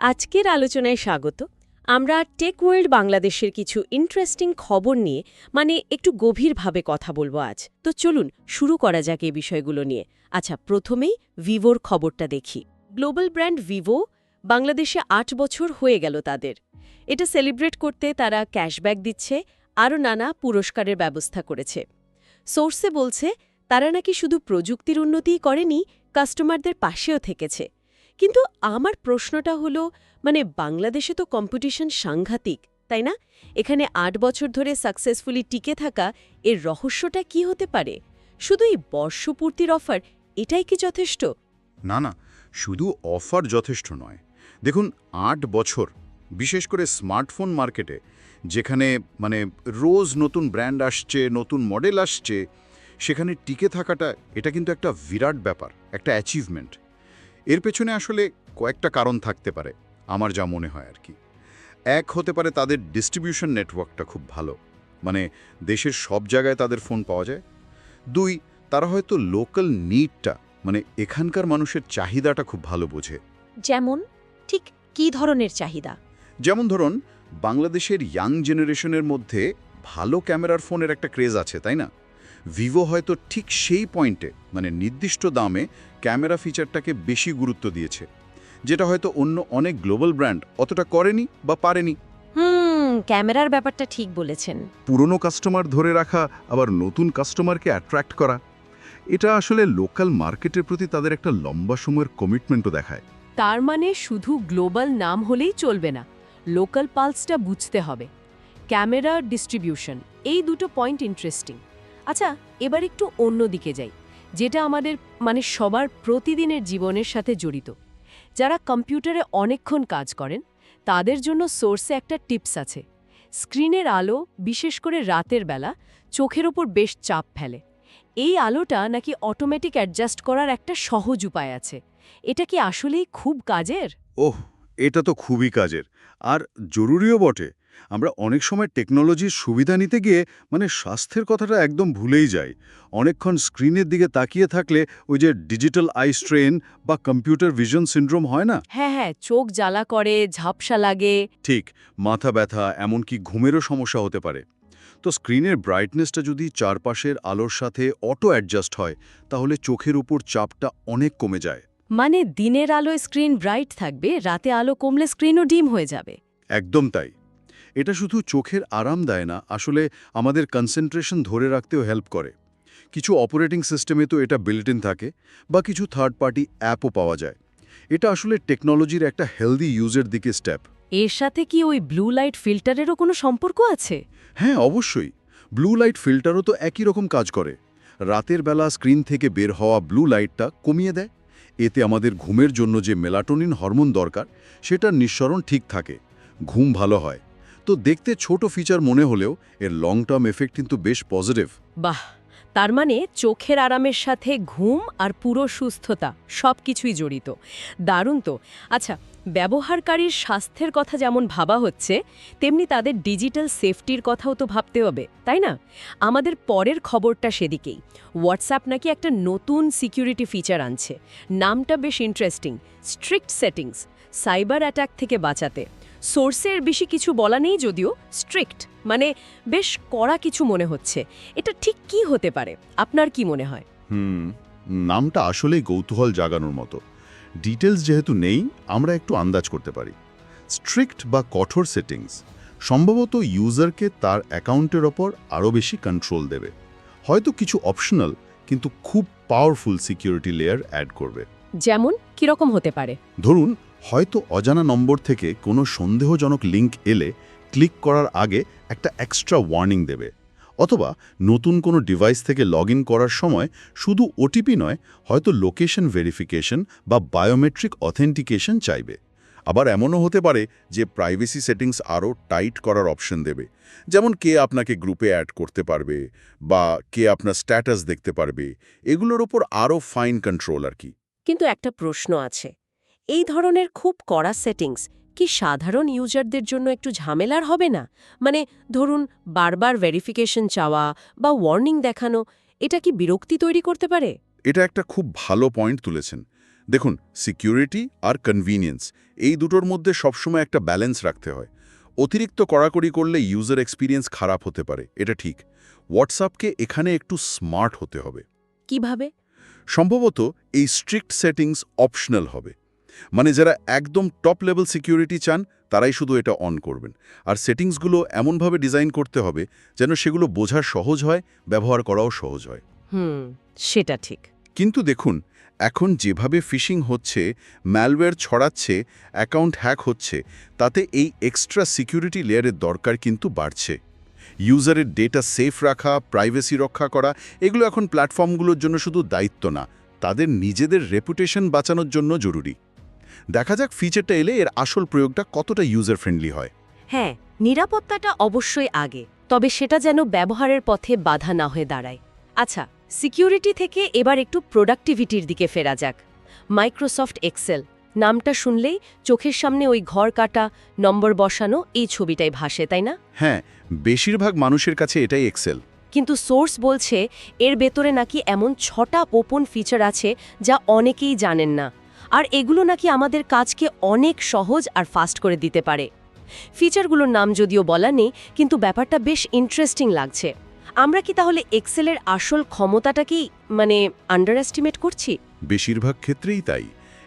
আজকের আলোচনায় স্বাগত। আমরা টেক ওয়ার্ল্ড বাংলাদেশের কিছু ইন্টারেস্টিং খবর নিয়ে মানে একটু গভীরভাবে কথা বলব আজ। তো চলুন, শুরু করা যাক এই বিষয়গুলো নিয়ে। আচ্ছা প্রথমেই ভিভোর খবরটা দেখি। গ্লোবাল ব্র্যান্ড ভিভো বাংলাদেশে আট বছর হয়ে গেল তাদের। এটা সেলিব্রেট করতে তারা ক্যাশব্যাক দিচ্ছে, আরও নানা পুরস্কারের ব্যবস্থা করেছে। সোর্সে বলছে, তারা নাকি শুধু প্রযুক্তির উন্নতিই করেনি, কাস্টমারদের পাশেও থেকেছে। কিন্তু আমার প্রশ্নটা হলো মানে বাংলাদেশে তো কম্পিটিশন সাংঘাতিক, তাই না? এখানে আট বছর ধরে সাকসেসফুলি টিকে থাকা এর রহস্যটা কি হতে পারে? শুধু এই বর্ষপূর্তির অফার এটাই কি যথেষ্ট? না না, শুধু অফার যথেষ্ট নয়। দেখুন, আট বছর, বিশেষ করে স্মার্টফোন মার্কেটে যেখানে মানে রোজ নতুন ব্র্যান্ড আসছে, নতুন মডেল আসছে, সেখানে টিকে থাকাটা, এটা কিন্তু একটা বিরাট ব্যাপার, একটা অ্যাচিভমেন্ট এর পেছনে আসলে কয়েকটা কারণ থাকতে পারে আমার যা মনে হয় আর কি। এক হতে পারে তাদের ডিস্ট্রিবিউশন নেটওয়ার্কটা খুব ভালো মানে দেশের সব জায়গায় তাদের ফোন পাওয়া যায়। দুই তারা হয়তো লোকাল নিডটা মানে এখানকার মানুষের চাহিদাটা খুব ভালো বোঝে। যেমন ঠিক কি ধরনের চাহিদা? যেমন ধরুন বাংলাদেশের ইয়াং জেনারেশনের মধ্যে ভালো ক্যামেরার ফোনের একটা ক্রেজ আছে তাই না? ভিভো হয়তো ঠিক সেই পয়েন্টে মানে নির্দিষ্ট দামে ক্যামেরা ফিচারটাকে বেশি গুরুত্ব দিয়েছে যেটা হয়তো অন্য অনেক গ্লোবাল ব্র্যান্ড অতটা করেনি বা পারেনি। হুম ক্যামেরার ব্যাপারটা ঠিক বলেছেন। পুরনো কাস্টমার ধরে রাখা আবার নতুন কাস্টমারকে অ্যাট্রাক্ট করা এটা আসলে লোকাল মার্কেটের প্রতি তাদের একটা লম্বা সময়ের কমিটমেন্টও দেখায়। তার মানে শুধু গ্লোবাল নাম হলেই চলবে না লোকাল পালসটা বুঝতে হবে। ক্যামেরা ডিস্ট্রিবিউশন এই দুটো পয়েন্ট ইন্টারেস্টিং আচ্ছা এবার একটু অন্য দিকে যাই, যেটা আমাদের মানে সবার প্রতিদিনের জীবনের সাথে জড়িত। যারা কম্পিউটারে অনেকক্ষণ কাজ করেন, তাদের জন্য সোর্সে একটা টিপস আছে। স্ক্রিনের আলো, বিশেষ করে রাতের বেলা, চোখের ওপর বেশ চাপ ফেলে। এই আলোটা নাকি অটোমেটিক অ্যাডজাস্ট করার একটা সহজ উপায় আছে। এটা কি আসলেই খুব কাজের? ওহ, এটা তো খুবই কাজের। আর জরুরিও বটে। আমরা অনেক সময় টেকনোলজির সুবিধা নিতে গিয়ে মানে স্বাস্থ্যের কথাটা একদম ভুলেই যাই। অনেকক্ষণ স্ক্রিনের দিকে তাকিয়ে থাকলে ওই যে ডিজিটাল আই স্ট্রেন বা কম্পিউটার ভিশন সিন্ড্রোম হয় না? হ্যাঁ হ্যাঁ চোখ জ্বালা করে ঝাপসা লাগে। ঠিক মাথা ব্যথা এমনকি ঘুমেরও সমস্যা হতে পারে। তো স্ক্রিনের ব্রাইটনেসটা যদি চারপাশের আলোর সাথে অটো অ্যাডজাস্ট হয় তাহলে চোখের উপর চাপটা অনেক কমে যায়। মানে দিনের আলোয় স্ক্রিন ব্রাইট থাকবে রাতে আলো কমলে স্ক্রিনও ডিম হয়ে যাবে। একদম তাই। এটা শুধু চোখের আরাম দেয় না আসলে আমাদের কনসেন্ট্রেশন ধরে রাখতেও হেল্প করে। কিছু অপারেটিং সিস্টেমে তো এটা বিল্ট ইন থাকে বা কিছু থার্ড পার্টি অ্যাপও পাওয়া যায়। এটা আসলে টেকনোলজির একটা হেলদি ইউজের দিকে স্টেপ এর সাথে কি ওই ব্লু লাইট ফিল্টারেরও কোনো সম্পর্ক আছে? হ্যাঁ অবশ্যই। ব্লু লাইট ফিল্টারও তো একই রকম কাজ করে। রাতের বেলা স্ক্রিন থেকে বের হওয়া ব্লু লাইটটা কমিয়ে দেয়। এতে আমাদের ঘুমের জন্য যে মেলাটোনিন হরমোন দরকার সেটার নিঃসরণ ঠিক থাকে। ঘুম ভালো হয়। তো দেখতে ছোট ফিচার মনে হলেও এর লং টার্ম এফেক্ট কিন্তু বেশ পজিটিভ বাহ! তার মানে চোখের আরামের সাথে ঘুম আর পুরো সুস্থতা সব কিছুই জড়িত। দারুণ তো। আচ্ছা ব্যবহারকারীর স্বাস্থ্যের কথা যেমন ভাবা হচ্ছে, তেমনি তাদের ডিজিটাল সেফটির কথাও তো ভাবতে হবে, তাই না? আমাদের পরের খবরটা সেদিকেই। হোয়াটসঅ্যাপ নাকি একটা নতুন সিকিউরিটি ফিচার আনছে। নামটা বেশ interesting strict settings cyber attack থেকে বাঁচাতে। সোর্সের বেশি কিছু বলা নেই যদিও স্ট্রিক্ট মানে বেশ কড়া কিছু মনে হচ্ছে। এটা ঠিক কি হতে পারে? আপনার কি মনে হয়? হুম নামটা আসলেই কৌতূহল জাগানোর মতো। ডিটেলস যেহেতু নেই আমরা একটু আন্দাজ করতে পারি। স্ট্রিক্ট বা কঠোর সেটিংস সম্ভবত ইউজারকে তার অ্যাকাউন্টের ওপর আরও বেশি কন্ট্রোল দেবে। হয়তো কিছু অপশনাল কিন্তু খুব পাওয়ারফুল সিকিউরিটি লেয়ার অ্যাড করবে। যেমন কীরকম হতে পারে? ধরুন হয়তো অজানা নম্বর থেকে কোনো সন্দেহজনক লিঙ্ক এলে ক্লিক করার আগে একটা এক্সট্রা ওয়ার্নিং দেবে। অথবা নতুন কোনো ডিভাইস থেকে লগ করার সময় শুধু ওটিপি নয়, হয়তো লোকেশন ভেরিফিকেশন বা বায়োমেট্রিক অথেন্টিকেশন চাইবে। আবার এমনও হতে পারে যে প্রাইভেসি সেটিংস আরও টাইট করার অপশন দেবে। যেমন কে আপনাকে গ্রুপে অ্যাড করতে পারবে বা কে আপনার স্ট্যাটাস দেখতে পারবে। এগুলোর ওপর আরও ফাইন কন্ট্রোল আর কি। কিন্তু একটা প্রশ্ন আছে। এই ধরনের খুব কড়া সেটিংস কি সাধারণ ইউজারদের জন্য একটু ঝামেলার হবে না? মানে ধরুন বারবার ভেরিফিকেশন চাওয়া বা ওয়ার্নিং দেখানো এটা কি বিরক্তি তৈরি করতে পারে? এটা একটা খুব ভালো পয়েন্ট তুলেছেন। দেখুন সিকিউরিটি আর কনভিনিয়েন্স এই দুটোর মধ্যে সবসময় একটা ব্যালেন্স রাখতে হয়। অতিরিক্ত কড়াকড়ি করলে ইউজার এক্সপিরিয়েন্স খারাপ হতে পারে এটা ঠিক। হোয়াটসঅ্যাপকে এখানে একটু স্মার্ট হতে হবে। কীভাবে? সম্ভবত এই স্ট্রিক্ট সেটিংস অপশনাল হবে। মানে যারা একদম টপ লেভেল সিকিউরিটি চান তারাই শুধু এটা অন করবেন। আর সেটিংসগুলো এমনভাবে ডিজাইন করতে হবে যেন সেগুলো বোঝা সহজ হয় ব্যবহার করাও সহজ হয়। হুম সেটা ঠিক। কিন্তু দেখুন এখন যেভাবে ফিশিং হচ্ছে ম্যালওয়্যার ছড়াচ্ছে অ্যাকাউন্ট হ্যাক হচ্ছে তাতে এই এক্সট্রা সিকিউরিটি লেয়ারের দরকার কিন্তু বাড়ছে। ইউজারের ডেটা সেফ রাখা প্রাইভেসি রক্ষা করা এগুলো এখন প্ল্যাটফর্মগুলোর জন্য শুধু দায়িত্ব না তাদের নিজেদের রেপুটেশন বাঁচানোর জন্য জরুরি। দেখা যাক ফিচারটা এলে এর আসল প্রয়োগটা কতটা ইউজার ফ্রেন্ডলি হয়। হ্যাঁ নিরাপত্তাটা অবশ্যই আগে তবে সেটা যেন ব্যবহারের পথে বাধা না হয়ে দাঁড়ায়। আচ্ছা সিকিউরিটি থেকে এবার একটু প্রোডাক্টিভিটির দিকে ফেরা যাক। মাইক্রোসফট এক্সেল নামটা শুনলেই চোখের সামনে ওই ঘর কাটা নম্বর বসানো এই ছবিটাই ভাসে তাই না? হ্যাঁ বেশিরভাগ মানুষের কাছে এটাই এক্সেল কিন্তু সোর্স বলছে এর ভেতরে নাকি এমন ছটা ওপন ফিচার আছে যা অনেকেই জানেন না। আর এগুলো নাকি আমাদের কাজকে অনেক সহজ আর ফাস্ট করে দিতে পারে। ফিচারগুলোর নাম যদিও বলা নেই, কিন্তু ব্যাপারটা বেশ ইন্টারেস্টিং লাগছে। আমরা কি তাহলে এক্সেলের আসল ক্ষমতাটাকেই মানে আন্ডার এস্টিমেট করছি? বেশিরভাগ ক্ষেত্রেই তাই।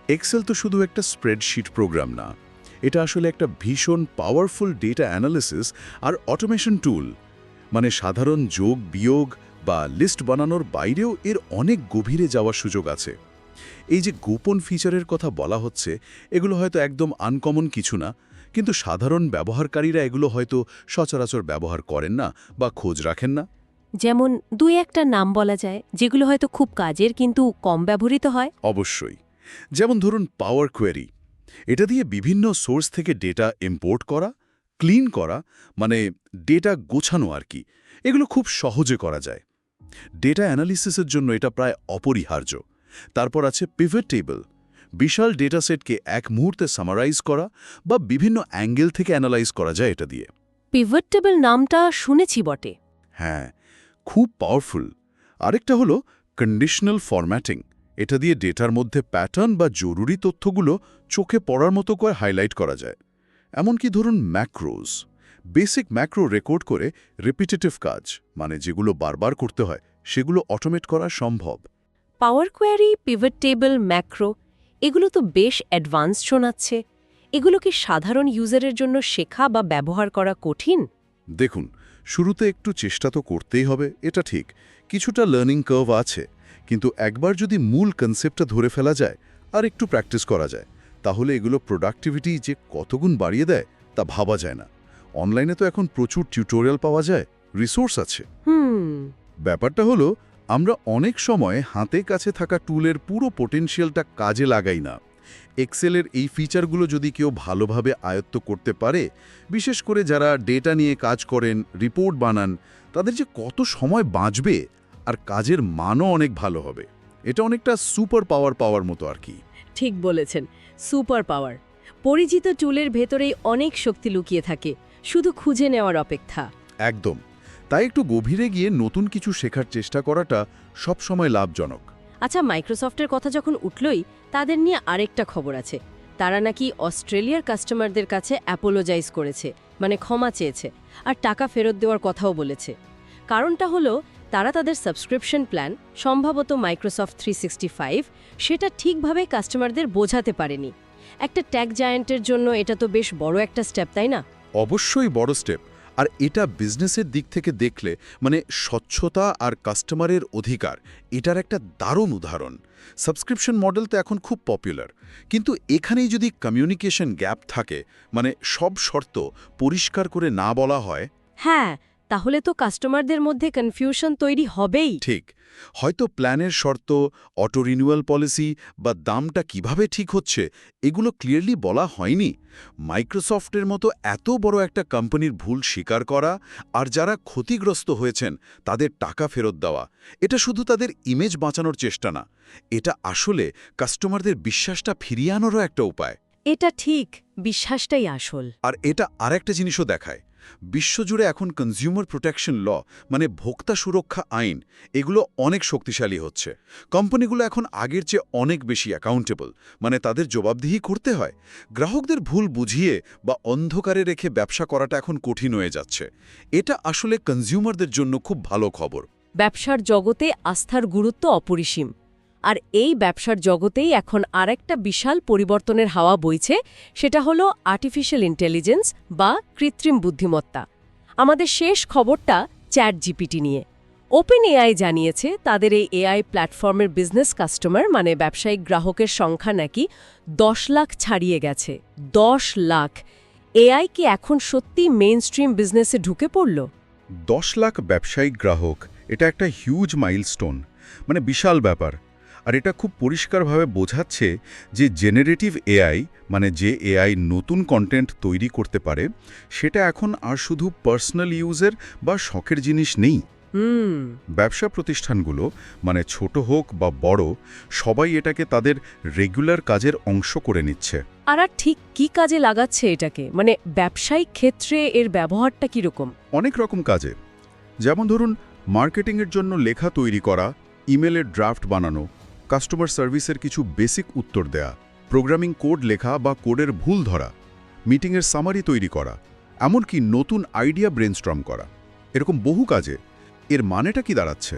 এক্সেল তো শুধু একটা স্প্রেডশিট প্রোগ্রাম না। এটা আসলে একটা ভীষণ পাওয়ারফুল ডেটা অ্যানালিসিস আর অটোমেশন টুল মানে সাধারণ যোগ বিয়োগ বা লিস্ট বানানোর বাইরেও এর অনেক গভীরে যাওয়ার সুযোগ আছে। এই যে গোপন ফিচারের কথা বলা হচ্ছে এগুলো হয়তো একদম আনকমন কিছু না কিন্তু সাধারণ ব্যবহারকারীরা এগুলো হয়তো সচরাচর ব্যবহার করেন না বা খোঁজ রাখেন না। যেমন দুই একটা নাম বলা যায় যেগুলো হয়তো খুব কাজের কিন্তু কম ব্যবহৃত হয়। অবশ্যই। যেমন ধরুন পাওয়ার কোয়েরি। এটা দিয়ে বিভিন্ন সোর্স থেকে ডেটা ইম্পোর্ট করা ক্লিন করা মানে ডেটা গোছানো আর কি এগুলো খুব সহজে করা যায়। ডেটা অ্যানালিসিসের জন্য এটা প্রায় অপরিহার্য। তারপর আছে পিভট টেবল বিশাল ডেটা সেটকে এক মুহূর্তে সামারাইজ করা বা বিভিন্ন অ্যাঙ্গেল থেকে অ্যানালাইজ করা যায় এটা দিয়ে। পিভট টেবল নামটা শুনেছি বটে। হ্যাঁ খুব পাওয়ারফুল আরেকটা হলো কন্ডিশনাল ফরম্যাটিং এটা দিয়ে ডেটার মধ্যে প্যাটার্ন বা জরুরি তথ্যগুলো চোখে পড়ার মতো করে হাইলাইট করা যায়। এমনকি ধরুন ম্যাক্রোজ বেসিক ম্যাক্রো রেকর্ড করে রিপিটেটিভ কাজ মানে যেগুলো বারবার করতে হয় সেগুলো অটোমেট করা সম্ভব। Power query pivot table macro এগুলো তো বেশ অ্যাডভান্স শোনাচ্ছে। এগুলো কি সাধারণ ইউজারের জন্য শেখা বা ব্যবহার করা কঠিন? দেখুন শুরুতে একটু চেষ্টা তো করতেই হবে এটা ঠিক। কিছুটা লার্নিং কার্ভ আছে কিন্তু একবার যদি মূল কনসেপ্টটা ধরে ফেলা যায় আর একটু প্র্যাকটিস করা যায় তাহলে এগুলো প্রোডাক্টিভিটি যে কতগুণ বাড়িয়ে দেয় তা ভাবা যায় না। অনলাইনে তো এখন প্রচুর টিউটোরিয়াল পাওয়া যায় রিসোর্স আছে। হুম। ব্যাপারটা হলো আমরা অনেক সময় হাতে কাছে থাকা টুলের পুরো পোটেনশিয়ালটা কাজে লাগাই না। এক্সেলের এই ফিচারগুলো যদি কেউ ভালোভাবে আয়ত্ত করতে পারে বিশেষ করে যারা ডেটা নিয়ে কাজ করেন রিপোর্ট বানান তাদের যে কত সময় বাঁচবে আর কাজের মানও অনেক ভালো হবে। এটা অনেকটা সুপার পাওয়ার পাওয়ার মতো আর কি। ঠিক বলেছেন সুপার পাওয়ার পরিচিত টুলের ভেতরেই অনেক শক্তি লুকিয়ে থাকে শুধু খুঁজে নেওয়ার অপেক্ষা। একদম। তাই একটু গভীরে গিয়ে নতুন কিছু শেখার চেষ্টা করাটা সবসময় লাভজনক। আচ্ছা মাইক্রোসফটের কথা যখন উঠলই তাদের নিয়ে আরেকটা খবর আছে। তারা নাকি অস্ট্রেলিয়ার কাস্টমারদের কাছে অ্যাপোলোজাইজ করেছে মানে ক্ষমা চেয়েছে আর টাকা ফেরত দেওয়ার কথাও বলেছে। কারণটা হলো তারা তাদের সাবস্ক্রিপশন প্ল্যান সম্ভবত মাইক্রোসফট থ্রি সেটা ঠিকভাবে কাস্টমারদের বোঝাতে পারেনি। একটা ট্যাগ জায়ান্টের জন্য এটা তো বেশ বড় একটা স্টেপ তাই না? অবশ্যই বড় স্টেপ। আর এটা বিজনেসের দিক থেকে দেখলে মানে স্বচ্ছতা আর কাস্টমারের অধিকার, এটার একটা দারুণ উদাহরণ। সাবস্ক্রিপশন মডেল তো এখন খুব পপুলার কিন্তু এখানেই যদি কমিউনিকেশন গ্যাপ থাকে মানে সব শর্ত পরিষ্কার করে না বলা হয় হ্যাঁ তাহলে তো কাস্টমারদের মধ্যে কনফিউশন তৈরি হবেই। ঠিক। হয়তো প্ল্যানের শর্ত অটো রিনিউয়াল পলিসি বা দামটা কীভাবে ঠিক হচ্ছে এগুলো ক্লিয়ারলি বলা হয়নি। মাইক্রোসফটের মতো এত বড় একটা কোম্পানির ভুল স্বীকার করা আর যারা ক্ষতিগ্রস্ত হয়েছেন তাদের টাকা ফেরত দেওয়া এটা শুধু তাদের ইমেজ বাঁচানোর চেষ্টা না এটা আসলে কাস্টমারদের বিশ্বাসটা ফিরিয়ে আনারও একটা উপায়। এটা ঠিক বিশ্বাসটাই আসল। আর এটা আরেকটা জিনিসও দেখায় বিশ্বজুড়ে এখন কনজিউমার প্রোটেকশন ল মানে ভোক্তা সুরক্ষা আইন, এগুলো অনেক শক্তিশালী হচ্ছে। কোম্পানিগুলো এখন আগের চেয়ে অনেক বেশি অ্যাকাউন্টেবল মানে তাদের জবাবদিহি করতে হয়। গ্রাহকদের ভুল বুঝিয়ে বা অন্ধকারে রেখে ব্যবসা করাটা এখন কঠিন হয়ে যাচ্ছে। এটা আসলে কনজিউমারদের জন্য খুব ভালো খবর। ব্যবসার জগতে আস্থার গুরুত্ব অপরিসীম। আর এই ব্যবসার জগতেই এখন আরেকটা বিশাল পরিবর্তনের হাওয়া বইছে, সেটা হলো আর্টিফিশিয়াল ইন্টেলিজেন্স বা কৃত্রিম বুদ্ধিমত্তা। আমাদের শেষ খবরটা চ্যাট জিপিটি নিয়ে। ওপেন এআই জানিয়েছে তাদের এই এআই প্ল্যাটফর্মের বিজনেস কাস্টমার মানে ব্যবসায়িক গ্রাহকের সংখ্যা নাকি দশ লাখ ছাড়িয়ে গেছে। দশ লাখ। এআই কি এখন সত্যি মেইন স্ট্রিম বিজনেসে ঢুকে পড়ল? দশ লাখ ব্যবসায়িক গ্রাহক, এটা একটা হিউজ মাইলস্টোন মানে বিশাল ব্যাপার। আর এটা খুব পরিষ্কারভাবে বোঝাচ্ছে যে জেনারেটিভ এআই মানে যে এআই নতুন কন্টেন্ট তৈরি করতে পারে সেটা এখন আর শুধু পার্সোনাল ইউজের বা শখের জিনিস নেই। ব্যবসা প্রতিষ্ঠানগুলো মানে ছোট হোক বা বড় সবাই এটাকে তাদের রেগুলার কাজের অংশ করে নিচ্ছে। আর আর ঠিক কি কাজে লাগাচ্ছে এটাকে? মানে ব্যবসায়িক ক্ষেত্রে এর ব্যবহারটা কীরকম? অনেক রকম কাজে। যেমন ধরুন মার্কেটিংয়ের জন্য লেখা তৈরি করা ইমেলের ড্রাফট বানানো কাস্টমার সার্ভিসের কিছু বেসিক উত্তর দেয়া প্রোগ্রামিং কোড লেখা বা কোডের ভুল ধরা মিটিংয়ের সামারি তৈরি করা, এমনকি নতুন আইডিয়া ব্রেনস্ট্রম করা। এরকম বহু কাজে এর মানেটা কি দাঁড়াচ্ছে?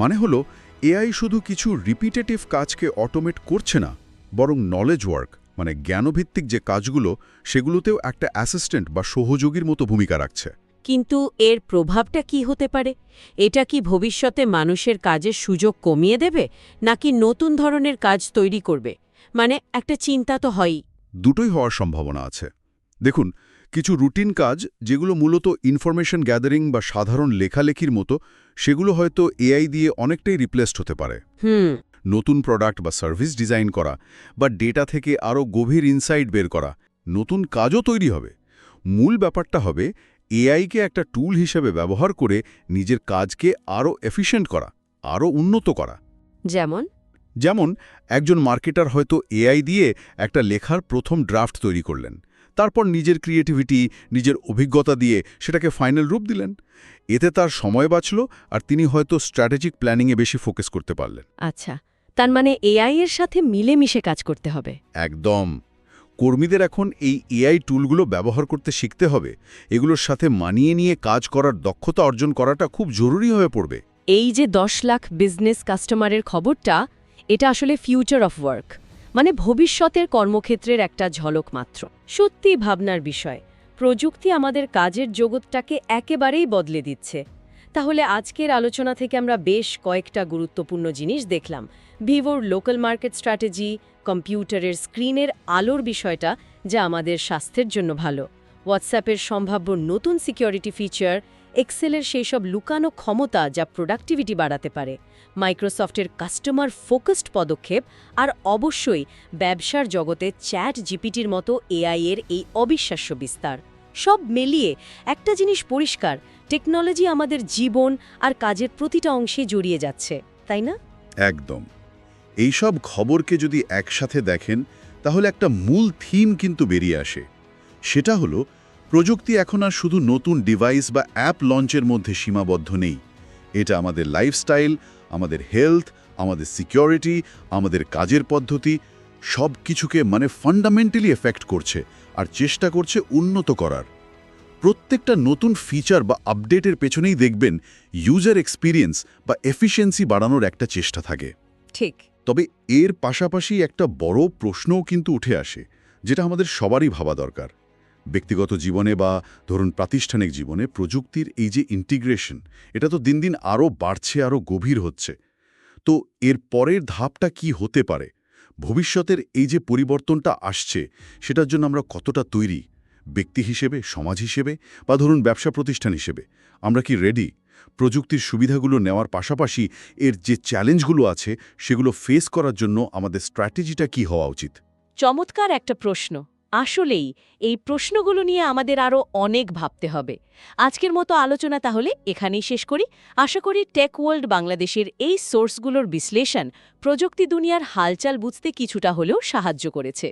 মানে হলো এআই শুধু কিছু রিপিটেটিভ কাজকে অটোমেট করছে না, বরং নলেজ ওয়ার্ক মানে জ্ঞানভিত্তিক যে কাজগুলো, সেগুলোতেও একটা অ্যাসিস্ট্যান্ট বা সহযোগীর মতো ভূমিকা রাখছে। কিন্তু এর প্রভাবটা কি হতে পারে? এটা কি ভবিষ্যতে মানুষের কাজের সুযোগ কমিয়ে দেবে নাকি নতুন ধরনের কাজ তৈরি করবে? মানে একটা চিন্তা তো হয়ই। দুটোই হওয়ার সম্ভাবনা আছে। দেখুন কিছু রুটিন কাজ যেগুলো মূলত ইনফরমেশন গ্যাদারিং বা সাধারণ লেখালেখির মতো সেগুলো হয়তো এআই দিয়ে অনেকটাই রিপ্লেসড হতে পারে। হুম। নতুন প্রোডাক্ট বা সার্ভিস ডিজাইন করা বা ডেটা থেকে আরও গভীর ইনসাইট বের করা নতুন কাজও তৈরি হবে। মূল ব্যাপারটা হবে এআইকে একটা টুল হিসেবে ব্যবহার করে নিজের কাজকে আরও এফিশিয়েন্ট করা আরও উন্নত করা। যেমন? যেমন একজন মার্কেটার হয়তো এআই দিয়ে একটা লেখার প্রথম ড্রাফট তৈরি করলেন তারপর নিজের ক্রিয়েটিভিটি নিজের অভিজ্ঞতা দিয়ে সেটাকে ফাইনাল রূপ দিলেন। এতে তার সময় বাঁচল আর তিনি হয়তো স্ট্র্যাটেজিক প্ল্যানিংয়ে বেশি ফোকাস করতে পারলেন। আচ্ছা তার মানে এআই এর সাথে মিলেমিশে কাজ করতে হবে। একদম। কর্মীদের এখন এই এআই টুলগুলো ব্যবহার করতে শিখতে হবে। এগুলোর সাথে মানিয়ে নিয়ে কাজ করার দক্ষতা অর্জন করাটা খুব জরুরি হয়ে পড়বে। এই যে দশ লাখ বিজনেস কাস্টমারের খবরটা, এটা আসলে ফিউচার অফ ওয়ার্ক মানে ভবিষ্যতের কর্মক্ষেত্রের একটা ঝলক মাত্র। সত্যি ভাবনার বিষয়, প্রযুক্তি আমাদের কাজের জগৎটাকে একেবারেই বদলে দিচ্ছে। তাহলে আজকের আলোচনা থেকে আমরা বেশ কয়েকটা গুরুত্বপূর্ণ জিনিস দেখলাম। ভিভোর লোকাল মার্কেট স্ট্র্যাটেজি, কম্পিউটারের স্ক্রিনের আলোর বিষয়টা, যা আমাদের স্বাস্থ্যের জন্য ভালো। হোয়াটসঅ্যাপের সম্ভাব্য নতুন সিকিউরিটি ফিচার, এক্সেলের সেই সব লুকানো ক্ষমতা যা প্রোডাক্টিভিটি বাড়াতে পারে। মাইক্রোসফটের কাস্টমার ফোকাসড পদক্ষেপ, আর অবশ্যই ব্যবসার জগতে চ্যাট জিপিটির মতো এআই এর এই অবিশ্বাস্য বিস্তার। সব মিলিয়ে একটা জিনিস পরিষ্কার টেকনোলজি আমাদের জীবন আর কাজের প্রতিটা অংশে জড়িয়ে যাচ্ছে, তাই না? একদম। এইসব খবরকে যদি একসাথে দেখেন, তাহলে একটা মূল থিম কিন্তু বেরিয়ে আসে। সেটা হলো, প্রযুক্তি এখন আর শুধু নতুন ডিভাইস বা অ্যাপ লঞ্চের মধ্যে সীমাবদ্ধ নেই। এটা আমাদের লাইফস্টাইল, আমাদের হেলথ, আমাদের সিকিউরিটি, আমাদের কাজের পদ্ধতি সব কিছুকে মানে ফান্ডামেন্টালি এফেক্ট করছে আর চেষ্টা করছে উন্নত করার। প্রত্যেকটা নতুন ফিচার বা আপডেটের পেছনেই দেখবেন ইউজার এক্সপিরিয়েন্স বা এফিসিয়েন্সি বাড়ানোর একটা চেষ্টা থাকে। ঠিক। তবে এর পাশাপাশি একটা বড় প্রশ্নও কিন্তু উঠে আসে যেটা আমাদের সবারই ভাবা দরকার। ব্যক্তিগত জীবনে বা ধরুন প্রাতিষ্ঠানিক জীবনে প্রযুক্তির এই যে ইন্টিগ্রেশন এটা তো দিন দিন আরও বাড়ছে আরও গভীর হচ্ছে। তো এর পরের ধাপটা কি হতে পারে? ভবিষ্যতের এই যে পরিবর্তনটা আসছে সেটার জন্য আমরা কতটা তৈরি? ব্যক্তি হিসেবে, সমাজ হিসেবে বা ধরুন ব্যবসা প্রতিষ্ঠান হিসেবে, আমরা কি রেডি প্রযুক্তির সুবিধাগুলো নেওয়ার পাশাপাশি এর যে চ্যালেঞ্জগুলো আছে, সেগুলো ফেস করার জন্য আমাদের স্ট্র্যাটেজিটা কি হওয়া উচিত? চমৎকার একটা প্রশ্ন। আসলেই, এই প্রশ্নগুলো নিয়ে আমাদের আরও অনেক ভাবতে হবে। আজকের মতো আলোচনা তাহলে এখানেই শেষ করি। আশা করি টেক ওয়ার্ল্ড বাংলাদেশের এই সোর্সগুলোর বিশ্লেষণ প্রযুক্তি দুনিয়ার হালচাল বুঝতে কিছুটা হলেও সাহায্য করেছে।